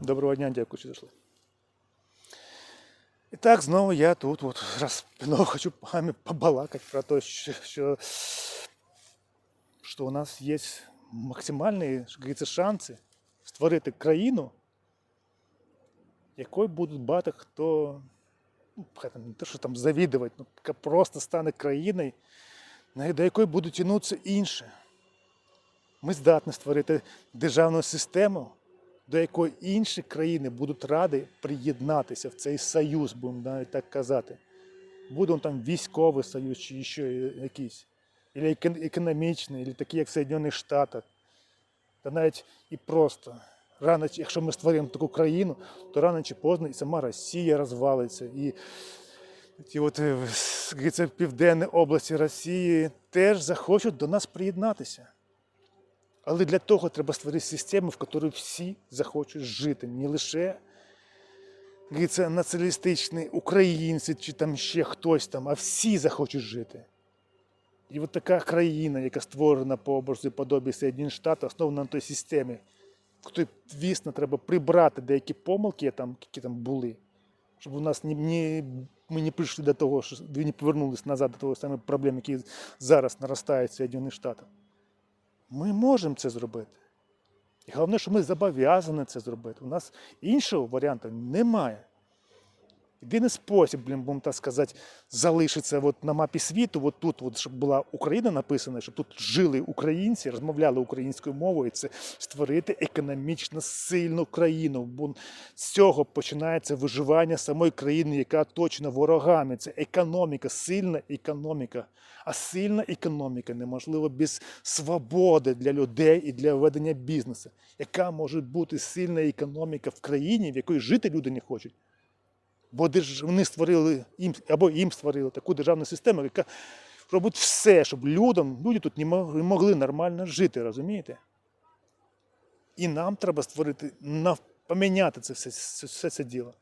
Доброго дня, дякую, що зайшли. І так, знову я тут от, раз знову хочу вами побалакати про те, що, що, що у нас є максимальні шанси створити країну, якою будуть багато хто, ну, не те, що там завідувати, ну, просто стане країною, до якої будуть тягнутися інші. Ми здатні створити державну систему, до якої інші країни будуть раді приєднатися в цей союз, будемо навіть так казати. Буде там військовий союз чи ще якийсь, або економічний, або такий, як в Соєдинених Штатах. Та навіть і просто. Рано, якщо ми створимо таку країну, то рано чи поздно і сама Росія розвалиться. І ті от, е, говориться, південні області Росії теж захочуть до нас приєднатися. Але для того треба створити систему, в якій всі захочуть жити. Не лише говориться, націоналістичні українці чи там ще хтось там, а всі захочуть жити. І от така країна, яка створена по образу і подобі Соєдинених Штатів, основана на той системі, в звісно, треба прибрати деякі помилки, там, які там були, щоб у нас не, не, ми не прийшли до того, що не повернулися назад до того самих проблем, які зараз наростають в Соєдинених Штатах. Ми можемо це зробити. І головне, що ми зобов'язані це зробити. У нас іншого варіанту немає. Єдиний спосіб, блін, будемо так сказати, залишиться от на мапі світу, от тут, от, щоб була Україна написана, щоб тут жили українці, розмовляли українською мовою, це створити економічно сильну країну. Бо з цього починається виживання самої країни, яка оточена ворогами. Це економіка, сильна економіка. А сильна економіка неможлива без свободи для людей і для ведення бізнесу. Яка може бути сильна економіка в країні, в якій жити люди не хочуть? Бо вони створили їм або їм створили таку державну систему, яка робить все, щоб людям, люди тут не могли, нормально жити, розумієте? І нам треба створити, поміняти це все, все це діло,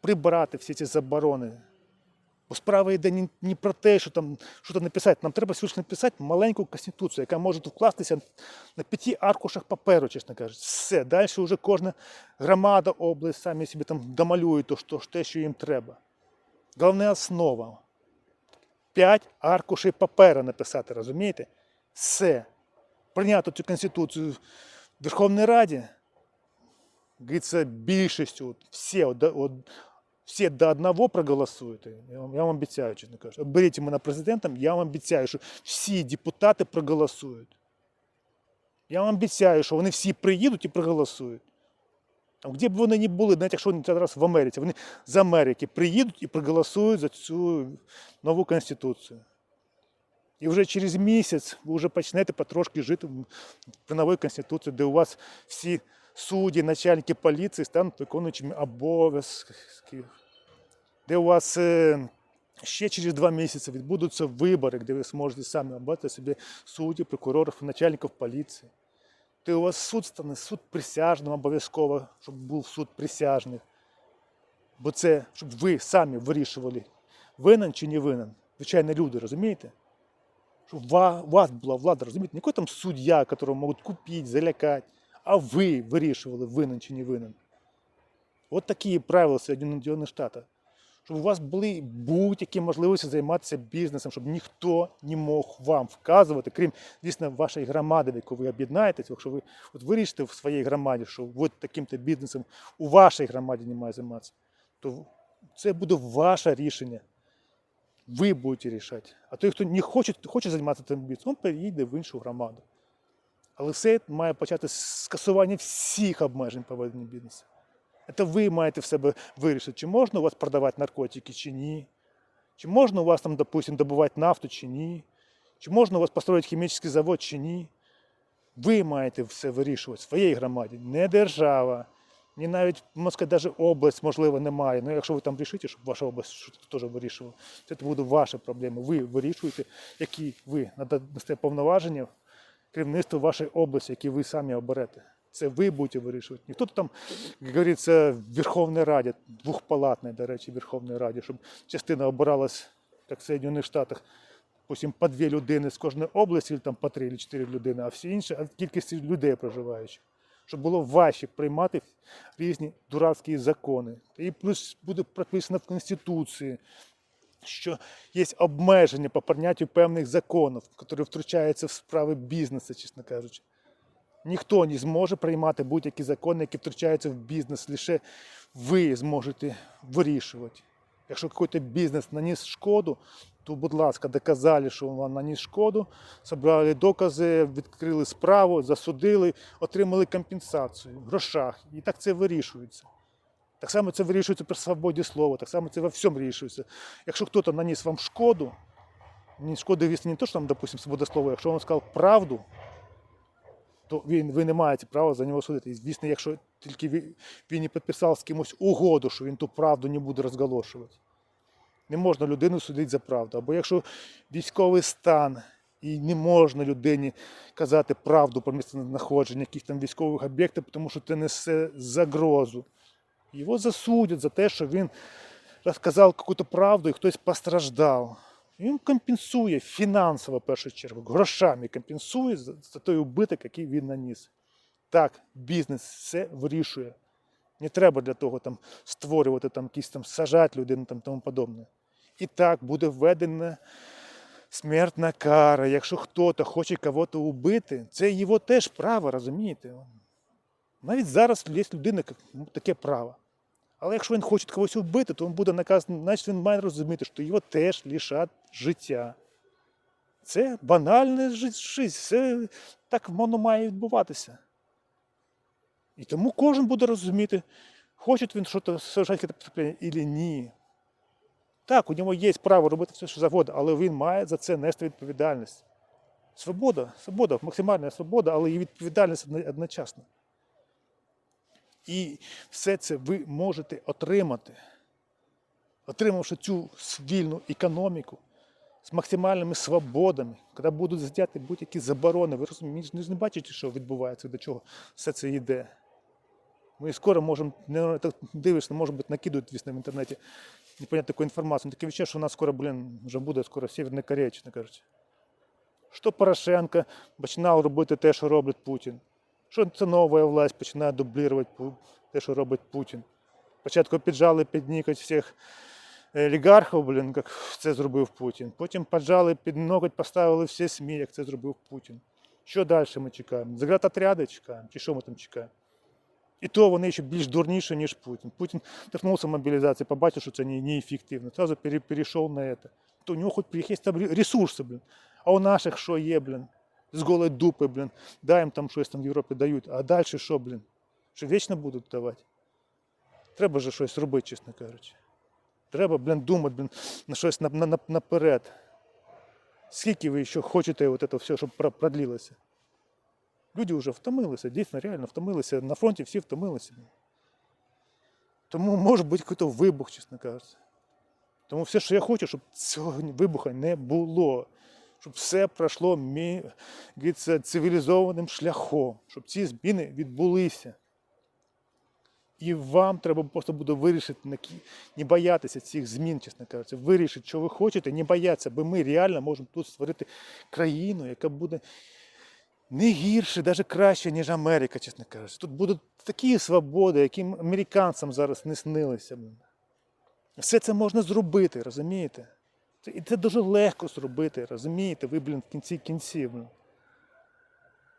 прибрати всі ці заборони. Бо справа йде не, не про те, що там щось написати. Нам треба всього лиш написати маленьку конституцію, яка може вкластися на п'яти аркушах паперу, чесно кажучи. Все. Далі вже кожна громада, область самі собі там домалюють то, що, те, що їм треба. Головна основа. П'ять аркушей папера написати, розумієте? Все. Прийняти цю конституцію в Верховній Раді. Говориться, більшістю, всі, всі до одного проголосують. Я вам, я вам обіцяю, чесно кажучи. Беріть мене президентом, я вам обіцяю, що всі депутати проголосують. Я вам обіцяю, що вони всі приїдуть і проголосують. Там, де б вони не були, навіть якщо вони зараз в Америці, вони з Америки приїдуть і проголосують за цю нову конституцію. І вже через місяць ви вже почнете потрошки жити в- новій конституції, де у вас всі судді, начальники поліції стануть виконуючими обов'язки, де у вас е, ще через два місяці відбудуться вибори, де ви зможете самі обрати собі суддів, прокурорів, начальників поліції. Де у вас суд стане суд присяжним обов'язково, щоб був суд присяжних. Бо це, щоб ви самі вирішували, винен чи не винен. Звичайно, люди, розумієте? Щоб ва- у вас була влада, розумієте? Не який там суддя, которого можуть купити, залякати, А ви вирішували, винен чи не винен. От такі правила Соєдинених Штатів. Щоб у вас були будь-які можливості займатися бізнесом, щоб ніхто не мог вам вказувати, крім, звісно, вашої громади, в яку ви об'єднаєтесь, якщо ви от вирішите в своїй громаді, що от таким-то бізнесом у вашій громаді не має займатися, то це буде ваше рішення. Ви будете рішати. А той, хто не хоче, хоче займатися цим бізнесом, він переїде в іншу громаду. Але все має почати з скасування всіх обмежень по веденню бізнесу. Це ви маєте в себе вирішити, чи можна у вас продавати наркотики, чи ні. Чи можна у вас там, допустим, добувати нафту, чи ні. Чи можна у вас построїти хімічний завод, чи ні. Ви маєте все вирішувати в своїй громаді, не держава. Ні навіть можна навіть область, можливо, немає. Ну, якщо ви там рішите, щоб ваша область теж вирішувала, це буде ваша проблема. Ви вирішуєте, які ви надасте повноваження керівництву вашої області, які ви самі оберете. Це ви будете вирішувати. Ніхто там, як говориться, в Верховній Раді, двохпалатній, до речі, Верховній Раді, щоб частина обиралась, як в Соєдинених Штатах, потім по дві людини з кожної області, там по три чи чотири людини, а всі інші, а кількість людей проживаючих. щоб було важче приймати різні дурацькі закони. І плюс буде прописано в Конституції, що є обмеження по прийняттю певних законів, які втручаються в справи бізнесу, чесно кажучи. Ніхто не зможе приймати будь-які закони, які втручаються в бізнес. Лише ви зможете вирішувати. Якщо якийсь бізнес наніс шкоду, то, будь ласка, доказали, що вам наніс шкоду, зібрали докази, відкрили справу, засудили, отримали компенсацію в грошах. І так це вирішується. Так само це вирішується при свободі слова, так само це во всьому вирішується. Якщо хтось наніс вам шкоду, шкоди, звісно, не то, що там, допустим, свобода слова, якщо він сказав правду, то він, ви не маєте права за нього судити. І, звісно, якщо тільки він не підписав з кимось угоду, що він ту правду не буде розголошувати. Не можна людину судити за правду. Або якщо військовий стан і не можна людині казати правду про місце знаходження яких там військових об'єктів, тому що це несе загрозу. Його засудять за те, що він розказав якусь правду і хтось постраждав. Він компенсує фінансово, в першу чергу, грошами компенсує за, за той убиток, який він наніс. Так, бізнес все вирішує. Не треба для того там створювати там якісь там сажати людину там тому подобне. І так буде введена смертна кара. Якщо хтось хоче кого-то убити, це його теж право, розумієте? Навіть зараз є людина, ну, таке право. Але якщо він хоче когось вбити, то він буде наказаний, значить він має розуміти, що його теж лишать життя. Це банальне життя, все так воно має відбуватися. І тому кожен буде розуміти, хоче він щось совершати преступлення чи ні. Так, у нього є право робити все, що завгодно, але він має за це нести відповідальність. Свобода, свобода, максимальна свобода, але і відповідальність одно- одночасно. І все це ви можете отримати, отримавши цю вільну економіку з максимальними свободами, коли будуть зняти будь-які заборони. Ви розумієте, ж не бачите, що відбувається, до чого все це йде. Ми скоро можемо, не так дивишся, може бути, накидують звісно, в інтернеті непонятну таку інформацію. Таке відчуття, що у нас скоро, блін, вже буде скоро Северна Корея, чесно кажучи. Що Порошенко починав робити те, що робить Путін. Що це нова власть починає дублювати Пу- те, що робить Путін. Спочатку піджали під ніготь всіх олігархів, блін, як це зробив Путін. Потім поджали під ноготь, поставили всі СМІ, як це зробив Путін. Що далі ми чекаємо? Заградотряди чекаємо? Чи що ми там чекаємо? І то вони ще більш дурніші, ніж Путін. Путін торкнувся мобілізації, побачив, що це не- неефективно. Сразу пере- перейшов на це. То у нього хоч є там ре- ресурси, блін. А у наших що є, блін? З голої дупи, блін. Дай їм там щось там в Європі дають. А далі що, блін? Що вічно будуть давати? Треба же щось робити, чесно кажучи. Треба, блін, думати, блін, на щось на, на, на- наперед. Скільки ви ще хочете от це все, щоб про- продлилося? Люди вже втомилися, дійсно, реально втомилися. На фронті всі втомилися. Тому може бути якийсь вибух, чесно кажучи. Тому все, що я хочу, щоб цього вибуха не було. Щоб все пройшло цивілізованим шляхом, щоб ці зміни відбулися. І вам треба просто буде вирішити, не боятися цих змін, чесно кажучи, вирішити, що ви хочете, не боятися, бо ми реально можемо тут створити країну, яка буде не гірше, навіть краще, ніж Америка, чесно кажучи. Тут будуть такі свободи, яким американцям зараз не снилися. Все це можна зробити, розумієте? І це дуже легко зробити, розумієте? Ви, блін, в кінці кінців. Блін.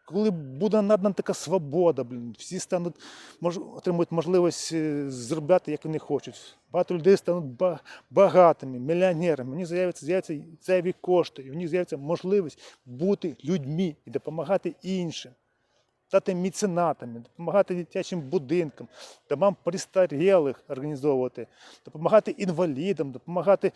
Коли буде надана така свобода, блін, всі стануть, мож, отримують можливість е, зробляти, як вони хочуть. Багато людей стануть ба- багатими, мільйонерами. Вони з'являться, з'являться зайві кошти, і в них з'явиться можливість бути людьми і допомагати іншим, стати меценатами, допомагати дитячим будинкам, домам престарілих організовувати, допомагати інвалідам, допомагати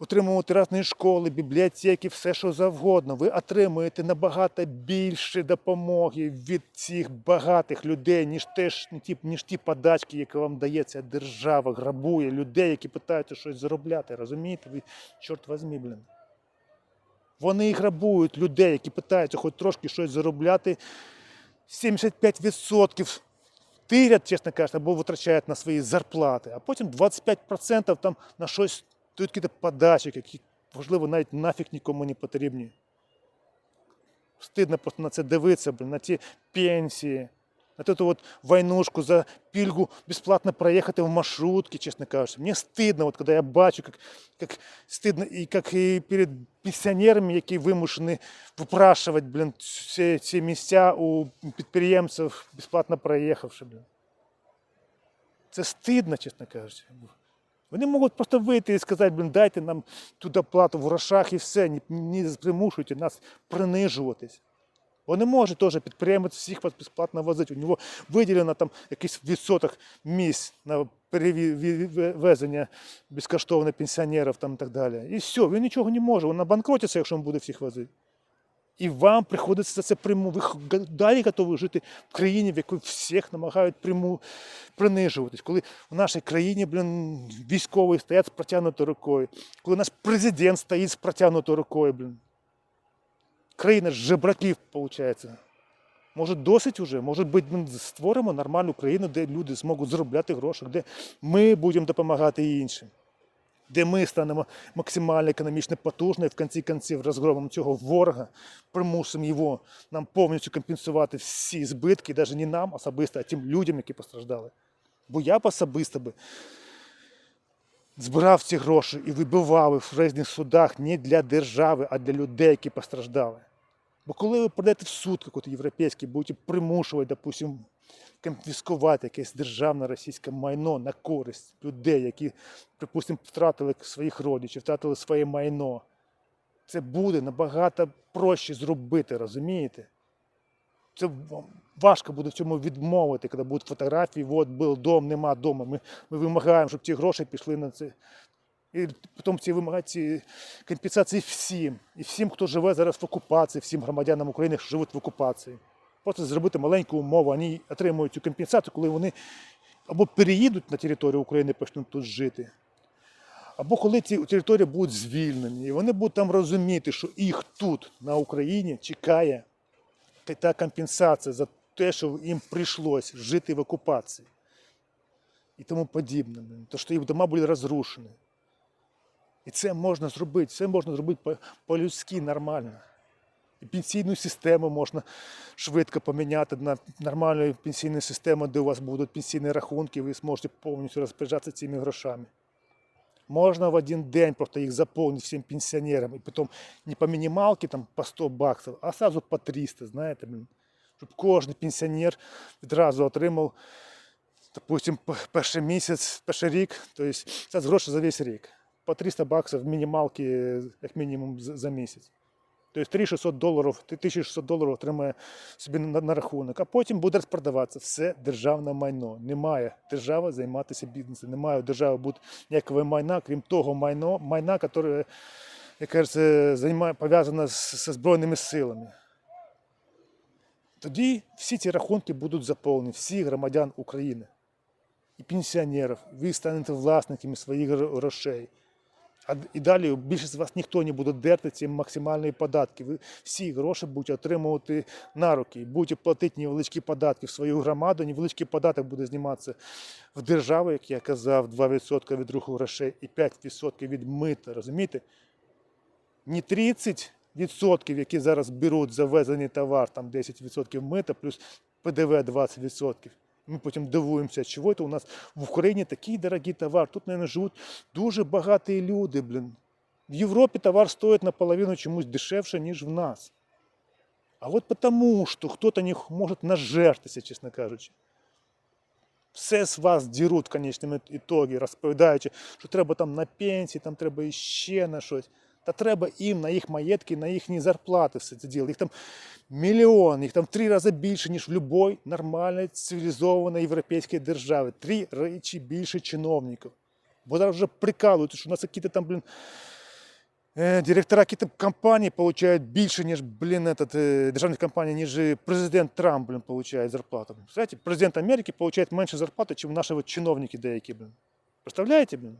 утримувати різні школи, бібліотеки, все що завгодно. Ви отримуєте набагато більше допомоги від цих багатих людей, ніж теж ніж ті, ніж ті подачки, які вам дає ця держава, грабує людей, які питаються щось заробляти. Розумієте? Ви, чорт возьмі, блін. Вони грабують людей, які питаються хоч трошки щось заробляти. 75% тирять, чесно кажучи, або витрачають на свої зарплати, а потім 25% там на щось дають якісь подачки, які, можливо, навіть нафіг нікому не потрібні. Стидно просто на це дивитися, блін, на ці пенсії, на эту вот войнушку за пільгу бесплатно проехать в маршрутке, честно кажучи. Мне стыдно, вот, когда я бачу, как, как стыдно, и как и перед пенсіонерами, які вимушені випрашувати, блін, ці, ці місця у підприємців, безплатно проїхавши, блін. Це стидно, чесно кажучи. Вони можуть просто вийти і сказати, блін, дайте нам туди плату в грошах і все, не, примушуйте нас принижуватись. Вони можуть теж підприємець всіх вас безплатно возити. У нього виділено там якийсь відсоток місць на перевезення безкоштовно пенсіонерів там і так далі. І все, він нічого не може. Він обанкротиться, якщо він буде всіх возити. І вам приходиться за це приму. Ви далі готові жити в країні, в якій всіх намагають приму принижуватись. Коли в нашій країні, блін, військові стоять з протягнутою рукою, коли наш президент стоїть з протягнутою рукою, блін. Країна жебраків, виходить. Може, досить уже? Може бути, ми створимо нормальну країну, де люди зможуть заробляти гроші, де ми будемо допомагати іншим, де ми станемо максимально економічно потужною, в кінці кінців розгромимо цього ворога, примусимо його нам повністю компенсувати всі збитки, навіть не нам особисто, а тим людям, які постраждали. Бо я б особисто би збирав ці гроші і вибивав їх в різних судах не для держави, а для людей, які постраждали. Бо коли ви прийдете в суд якийсь європейський, будете примушувати, допустим, конфіскувати якесь державне російське майно на користь людей, які, припустимо, втратили своїх родичів, втратили своє майно. Це буде набагато проще зробити, розумієте? Це важко буде в цьому відмовити, коли будуть фотографії, от був дом, нема дому. Ми, ми вимагаємо, щоб ці гроші пішли на це. І потім ці вимагають ці компенсації всім. І всім, хто живе зараз в окупації, всім громадянам України, що живуть в окупації. Просто зробити маленьку умову, вони отримують цю компенсацію, коли вони або переїдуть на територію України почнуть тут жити. Або коли ці території будуть звільнені, і вони будуть там розуміти, що їх тут, на Україні, чекає та- компенсація за те, що їм прийшлось жити в окупації і тому подібне. То, що їх дома були розрушені. І це можна зробити, це можна зробити по-людськи нормально. Пенсійну систему можна швидко поміняти на нормальну пенсійну систему, де у вас будуть пенсійні рахунки, ви зможете повністю розпоряджатися цими грошами. Можна в один день просто їх заповнити всім пенсіонерам, і потім не по мінімалці там, по 100 баксів, а сразу по 300, знаєте, щоб кожен пенсіонер відразу отримав, допустим, перший місяць, перший рік, тобто це гроші за весь рік. По 300 баксів мінімалки, як мінімум, за місяць. Тобто 3600 доларів, 1600 доларів отримає собі на, на рахунок, а потім буде розпродаватися. Все державне майно. Немає держава займатися бізнесом, немає у держави бути ніякого майна, крім того майно, майна, яке, яке займає, пов'язане з, зі Збройними силами. Тоді всі ці рахунки будуть заповнені, всіх громадян України і пенсіонерів. Ви станете власниками своїх грошей. А і далі більшість з вас ніхто не буде дерти ці максимальні податки. Ви всі гроші будете отримувати на руки, будете платити невеличкі податки в свою громаду, невеличкий податок буде зніматися в державу, як я казав, 2% від руху грошей і 5% від мита. Розумієте? Не 30%, які зараз беруть за ввезений товар, там 10% мита, плюс ПДВ 20%. Ми потім дивуємося, чого це у нас в Україні такий дорогий товар. Тут, мабуть, живуть дуже багаті люди, блін. В Європі товар стоїть наполовину чомусь дешевше, ніж в нас. А от тому, що хтось не може нажертися, чесно кажучи. Все з вас діруть в конечному ітогі, розповідаючи, що треба там на пенсії, там треба іще на щось. Та треба їм на їх маєтки, на їхні зарплати все це діло. Їх там мільйон, їх там три рази більше, ніж в будь-якій нормальній цивілізованій європейській державі. Три речі більше чиновників. Бо зараз вже прикалують, що у нас якісь там, блін, е, директора якісь компаній получають більше, ніж, блін, этот, е, державних компаній, ніж президент Трамп, блін, получає зарплату. Знаєте, президент Америки получає менше зарплати, ніж наші от чиновники деякі, блін. Представляєте, блін?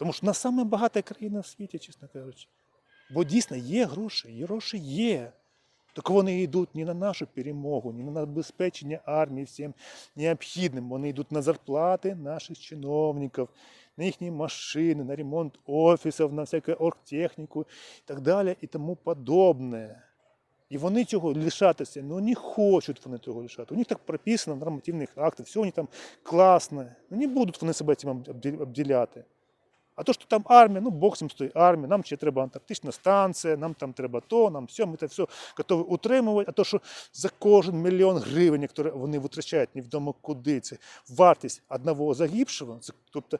Тому що в нас саме багата країна в світі, чесно кажучи. Бо дійсно є гроші, і гроші є. Так вони йдуть не на нашу перемогу, не на забезпечення армії всім необхідним. Вони йдуть на зарплати наших чиновників, на їхні машини, на ремонт офісів, на всяку оргтехніку і так далі і тому подобне. І вони цього лишатися, ну не хочуть вони цього лишати. У них так прописано в нормативних актах, все них там класно. Ну не будуть вони себе цим обділяти. А то, що там армія, ну Бог цим стоїть армія, нам ще треба антарктична станція, нам там треба то, нам все, ми це все готові утримувати. А то, що за кожен мільйон гривень, які вони витрачають невідомо куди, це вартість одного загибшого, це, тобто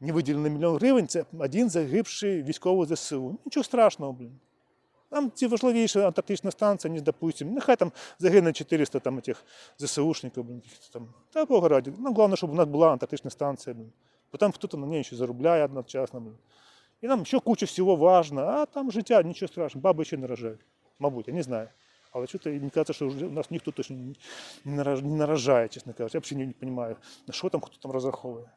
не виділений мільйон гривень, це один загибший військовий ЗСУ. Нічого страшного, блін. Нам ці важливіша антарктична станція, ніж, допустим, нехай там загине 400 там, этих ЗСУшників, блін, там, та Бога раді. Нам головне, щоб у нас була антарктична станція, блін. Бо там хтось на ній ще заробляє одночасно. І нам ще куча всього важно, а там життя, нічого страшного, баби ще не рожають. Мабуть, я не знаю. Але що-то мені кажеться, що у нас ніхто точно не наражає, чесно кажучи. Я взагалі не розумію, на що там хто там розраховує.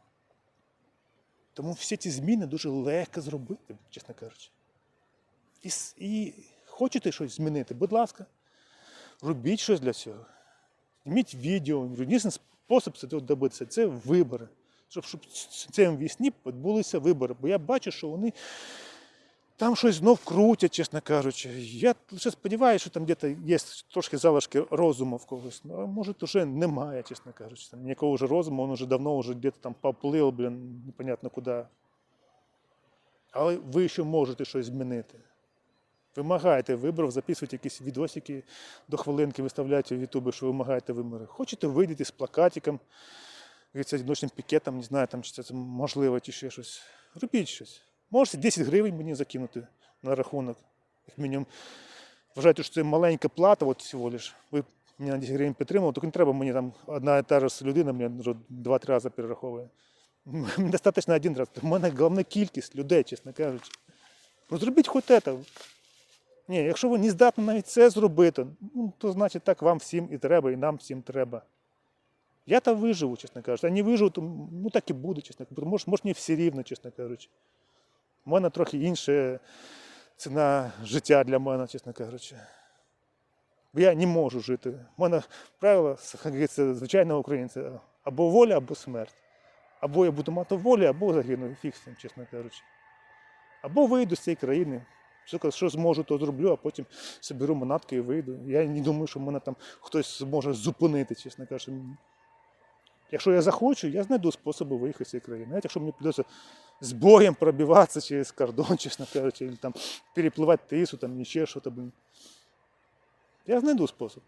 Тому всі ці зміни дуже легко зробити, чесно кажучи. І, і хочете щось змінити, будь ласка, робіть щось для цього. Зніміть відео. Єдиний спосіб це добитися це вибори. Щоб, щоб цьому вісні відбулися вибори. Бо я бачу, що вони там щось знов крутять, чесно кажучи. Я лише сподіваюся, що там десь є трошки залишки розуму в когось. Ну, а може, вже немає, чесно кажучи. Там ніякого вже розуму, він вже давно вже десь там поплив, блін, непонятно куди. Але ви ще можете щось змінити. Вимагаєте виборів, записуйте якісь відосики до хвилинки, виставляйте в Ютубі, що вимагаєте вибори. Хочете вийдете з плакатиком, з одиночним пікетом, не знаю, там, чи це можливо, чи ще щось. Робіть щось. Можете 10 гривень мені закинути на рахунок. Як мінімум. Вважайте, що це маленька плата, от всього лиш. Ви мене на 10 гривень підтримали, тільки не треба мені там одна і та ж людина мені вже два-три рази перераховує. Мені достатньо один раз. У мене головна кількість людей, чесно кажучи. Ну зробіть хоч це. Ні, якщо ви не здатні навіть це зробити, ну, то значить так вам всім і треба, і нам всім треба. Я там виживу, чесно кажучи. А не виживу, то ну так і буде, чесно кажучи. Може, може мені все рівно, чесно кажучи. У мене трохи інша ціна життя для мене, чесно кажучи. Бо я не можу жити. У мене правило, говориться, звичайного українця, або воля, або смерть. Або я буду мати волю, або загину, фіг чесно кажучи. Або вийду з цієї країни. Що, що зможу, то зроблю, а потім соберу манатки і вийду. Я не думаю, що мене там хтось зможе зупинити, чесно кажучи. Якщо я захочу, я знайду способи виїхати з цієї країни. Навіть якщо мені придеться з боєм пробиватися через кордон, чесно кажучи, або там перепливати тису, там ще щось. Я знайду спосіб.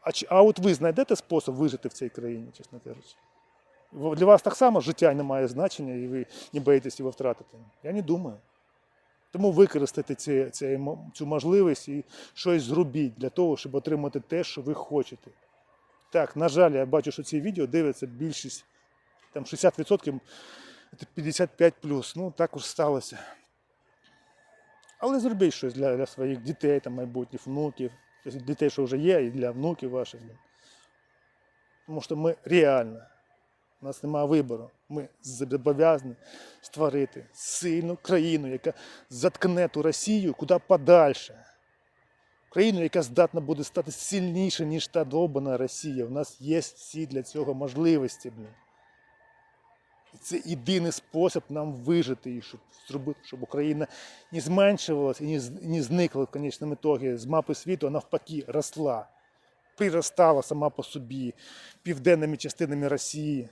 А, а от ви знайдете спосіб вижити в цій країні, чесно кажучи? Для вас так само життя не має значення і ви не боїтесь його втратити. Я не думаю. Тому використайте ці, ці, цю можливість і щось зробіть для того, щоб отримати те, що ви хочете. Так, на жаль, я бачу, що ці відео дивиться більшість, там 60% це 55 Ну, так уж сталося. Але зробіть щось для, для своїх дітей, там, майбутніх внуків, тобто дітей, що вже є, і для внуків ваших. Тому що ми реально, у нас немає вибору. Ми зобов'язані створити сильну країну, яка заткне ту Росію куди подальше. Країну, яка здатна буде стати сильніше, ніж та довбана Росія. У нас є всі для цього можливості. Блін. Це єдиний спосіб нам вижити і щоб щоб Україна не зменшувалася і не, зникла в конечному ітогі з мапи світу, а навпаки росла, приростала сама по собі південними частинами Росії,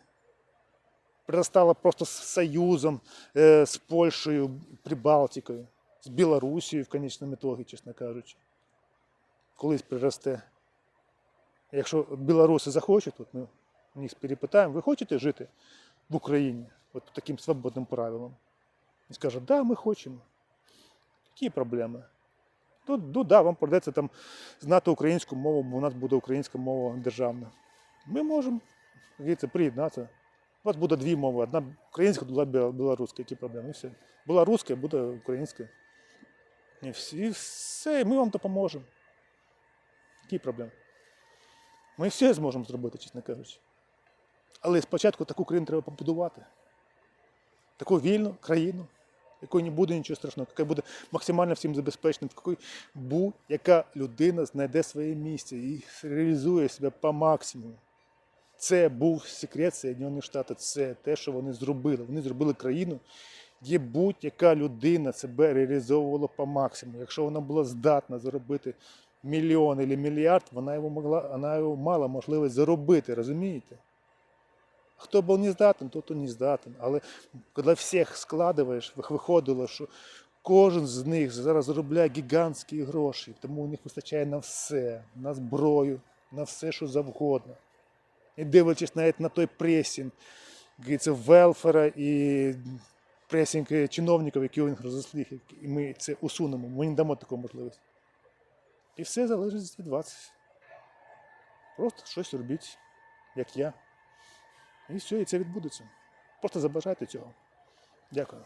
приростала просто з Союзом, е, з Польщею, Прибалтикою, з Білорусією в конечному ітогі, чесно кажучи. Колись приросте. Якщо білоруси захочуть, от ми них перепитаємо, ви хочете жити в Україні от таким свободним правилам? І скажуть, да, ми хочемо. Які проблеми? Ну, ну да, вам придеться там знати українську мову, бо у нас буде українська мова державна. Ми можемо приєднатися. У вас буде дві мови: одна українська, друга білоруська. Які проблеми? Все. Була руська, буде українська. І все, і ми вам допоможемо. Які проблеми? Ми все зможемо зробити, чесно кажучи. Але спочатку таку країну треба побудувати. Таку вільну країну, якої не буде нічого страшного, яка буде максимально всім забезпечена, в якій будь-яка людина знайде своє місце і реалізує себе по максимуму. Це був секрет Соєдинених Штатів, це те, що вони зробили. Вони зробили країну, де будь-яка людина себе реалізовувала по максимуму. Якщо вона була здатна заробити мільйон або мільярд, вона його могла, вона його мала можливість заробити, розумієте? Хто був не здатен, тот не здатен. Але коли всіх складуєш, виходило, що кожен з них зараз заробляє гігантські гроші, тому у них вистачає на все, на зброю, на все, що завгодно. І дивлячись навіть на той пресінг, говориться, велфера і пресінг чиновників, які у них і ми це усунемо, ми не дамо таку можливість. І все залежить від вас. Просто щось робіть, як я. І все, і це відбудеться. Просто забажайте цього. Дякую.